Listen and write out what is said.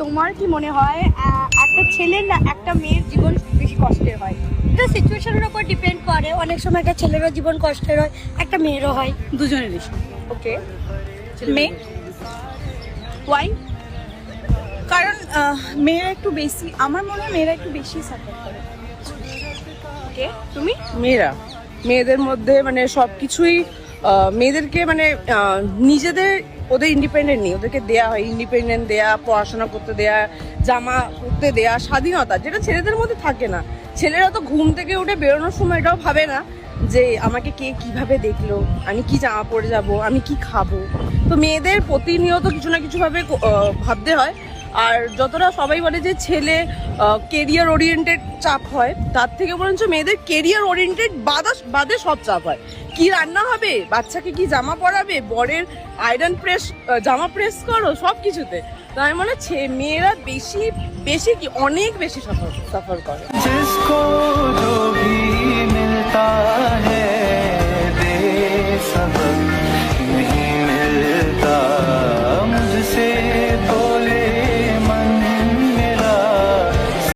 তোমার কি মনে হয় একটা ছেলের না একটা মেয়ের জীবন বেশি কষ্টের হয়? এটা সিচুয়েশনের উপর ডিপেন্ড করে। অনেক সময় একটা ছেলেরও জীবন কষ্টের হয় একটা মেয়েরও হয়। দুজনেরই। ওকে মেয়ে? ওয়াই কারণ মেয়েরা একটু বেশি আমার মনে হয় মেয়েরা একটু বেশি সাপোর্ট করে। ওকে তুমি? মেয়েরা। মেয়েদের মধ্যে মানে সব কিছুই মেয়েদেরকে মানে নিজেদের ওদের ইন্ডিপেন্ডেন্ট নেই ওদেরকে দেয়া হয় ইন্ডিপেন্ডেন্ট দেয়া পড়াশোনা করতে দেয়া জামা পরতে দেয়া স্বাধীনতা যেটা ছেলেদের মধ্যে থাকে না। ছেলেরা তো ঘুম থেকে উঠে বেরোনোর সময় এটাও ভাবে না যে আমাকে কে কীভাবে দেখল আমি কি জামা পরে যাব আমি কি খাব। তো মেয়েদের প্রতিনিয়ত কিছু না কিছু ভাবে ক- আহ, ভাবতে হয়। আর যতটা সবাই বলে যে ছেলে কেরিয়ার ওরিয়েন্টেড চাপ হয় তার থেকে বরঞ্চ মেয়েদের কেরিয়ার ওরিয়েন্টেড বাদা বাদে সব চাপ হয়। কি রান্না হবে? বাচ্চাকে কি জামা পরাবে? বরের আয়রন প্রেস জামা প্রেস করো, সব কিছুতে। তাই মনে হচ্ছে মেয়েরা বেশি বেশি কি, অনেক বেশি সফর সফর করে।